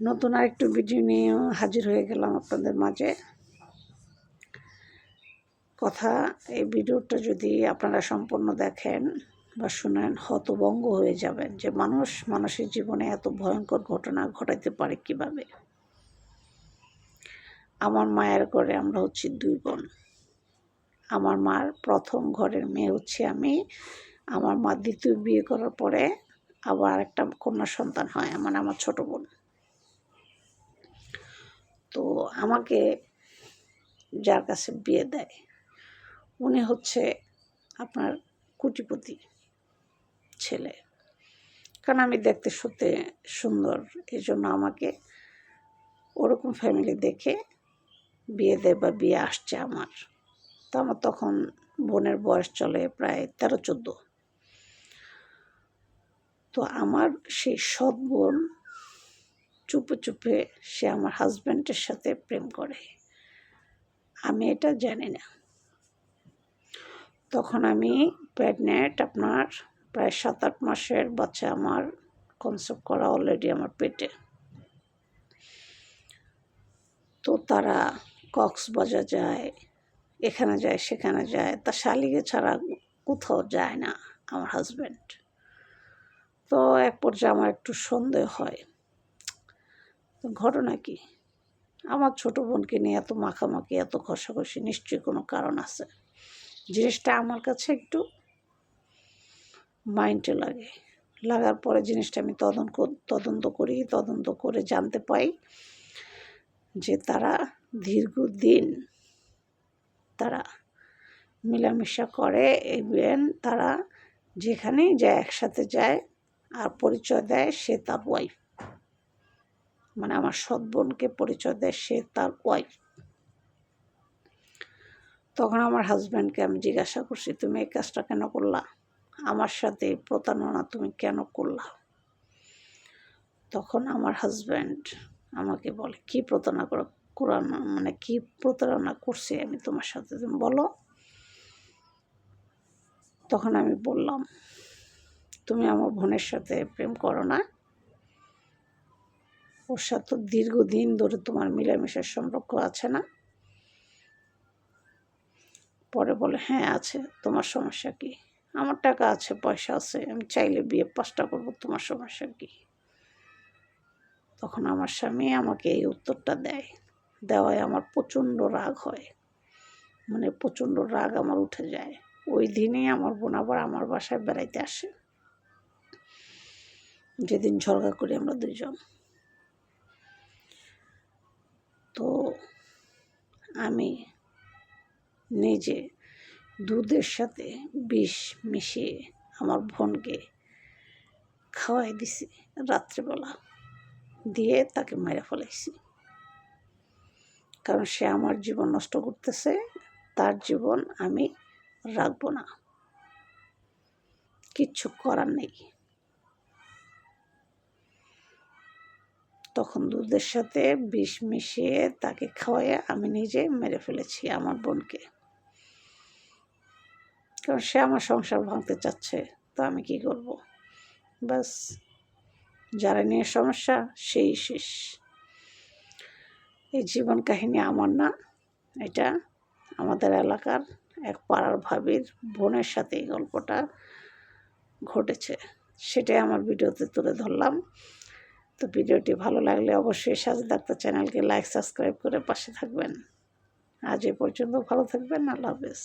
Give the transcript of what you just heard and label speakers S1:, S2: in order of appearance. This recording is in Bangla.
S1: নতুন আরেকটু ভিডিও নিয়ে হাজির হয়ে গেলাম আপনাদের মাঝে। কথা, এই ভিডিওটা যদি আপনারা সম্পূর্ণ দেখেন বা শুনেন, হতভঙ্গ হয়ে যাবেন যে মানুষ মানুষের জীবনে এত ভয়ঙ্কর ঘটনা ঘটাইতে পারে কীভাবে। আমার মায়ের ঘরে আমরা হচ্ছি দুই বোন। আমার মার প্রথম ঘরের মেয়ে হচ্ছে আমি। আমার মা দ্বিতীয় বিয়ে করার পরে আবার একটা কন্যা সন্তান হয় মানে আমার ছোট বোন তো আমাকে যার কাছে বিয়ে দেয়, উনি হচ্ছে আপনার কুটিপতি ছেলে। কারণ আমি দেখতে সত্যি সুন্দর এই জন্য আমাকে ওরকম ফ্যামিলি দেখে বিয়ে দেয় বা বিয়ে আসছে আমার। তো আমার তখন বোনের বয়স চলে প্রায় তেরো, চোদ্দ। তো আমার সেই সৎ বোন চুপে চুপে সে আমার হাজব্যান্ডের সাথে প্রেম করে। আমি এটা জানি না। তখন আমি প্রেগনেন্ট আপনার প্রায় সাত আট মাসের বাচ্চা আমার কনসেপ্ট করা অলরেডি আমার পেটে। তো তারা কক্সবাজার যায়, এখানে যায়, সেখানে যায়, তা শালিকে ছাড়া কোথাও যায় না আমার হাজব্যান্ড তো এক পর্যায়ে আমার একটু সন্দেহ হয়। ঘটনা কি? আমার ছোট বোনকে নিয়ে এত মাখামাখি, এত ঘষাঘষি নিশ্চয়ই কোনো কারণ আছে। জিনিসটা আমার কাছে একটু মাইন্ডে লাগে। লাগার পরে জিনিসটা আমি তদন্ত তদন্ত করি, তদন্ত করে জানতে পাই যে তারা দীর্ঘদিন তারা মেলামেশা করে ইভেন তারা যেখানেই যায়, একসাথে যায়, আর পরিচয় দেয় সে তার ওয়াইফ মানে আমার সৎ বোনকে পরিচয় দেয় সে তার ওয়াইফ তখন আমার হাজব্যান্ডকে আমি জিজ্ঞাসা করছি, তুমি এই কাজটা কেন করলা? আমার সাথে প্রতারণা তুমি কেন করলা? তখন আমার হাজব্যান্ড আমাকে বলে, কি প্রতারণা করা কোরআনা মানে কি প্রতারণা করছি আমি তোমার সাথে? তুমি বলো। তখন আমি বললাম, তুমি আমার বোনের সাথে প্রেম করো না ওর সাথে দীর্ঘদিন ধরে তোমার মিলামিশার সম্পর্ক আছে না? পরে বলে হ্যাঁ আছে। তোমার সমস্যা কি? আমার টাকা আছে, পয়সা আছে। আমি চাইলে বিয়ে পাশটা করব, তোমার সমস্যা কি? তখন আমার স্বামী আমাকে এই উত্তরটা দেয়। দেওয়ায় আমার প্রচণ্ড রাগ হয়। মানে প্রচণ্ড রাগ আমার উঠে যায়। ওই দিনেই আমার বোন আবার আমার বাসায় বেড়াইতে আসে। যেদিন ঝরগা করি আমরা দুইজন। তো আমি নিজে দুধের সাথে বিষ মিশিয়ে আমার বোনকে খাওয়াই দিছি রাত্রিবেলা। দিয়ে তাকে মেরে ফেলাইছি। কারণ সে আমার জীবন নষ্ট করতেছে, তার জীবন আমি রাখব না। কিচ্ছু করার নেই। তখন দুধের সাথে বিষ মিশিয়ে তাকে খাওয়াই আমি নিজে মেরে ফেলেছি আমার বোনকে। কারণ সে আমার সংসার ভাঙতে চাচ্ছে, তো আমি কি করব? বাস যারা নিয়ে সমস্যা, সেই শেষ। এই জীবন কাহিনী আমার না, এটা আমাদের এলাকার এক পাড়ার ভাবির বোনের সাথে এই গল্পটা ঘটেছে। সেটাই আমার ভিডিওতে তুলে ধরলাম। তো ভিডিওটি ভালো লাগলে অবশ্যই সাজ ডাক্তার চ্যানেলকে লাইক, সাবস্ক্রাইব করে পাশে থাকবেন। আজ এ পর্যন্ত ভালো থাকবেন, আল্লাহ হাফেজ।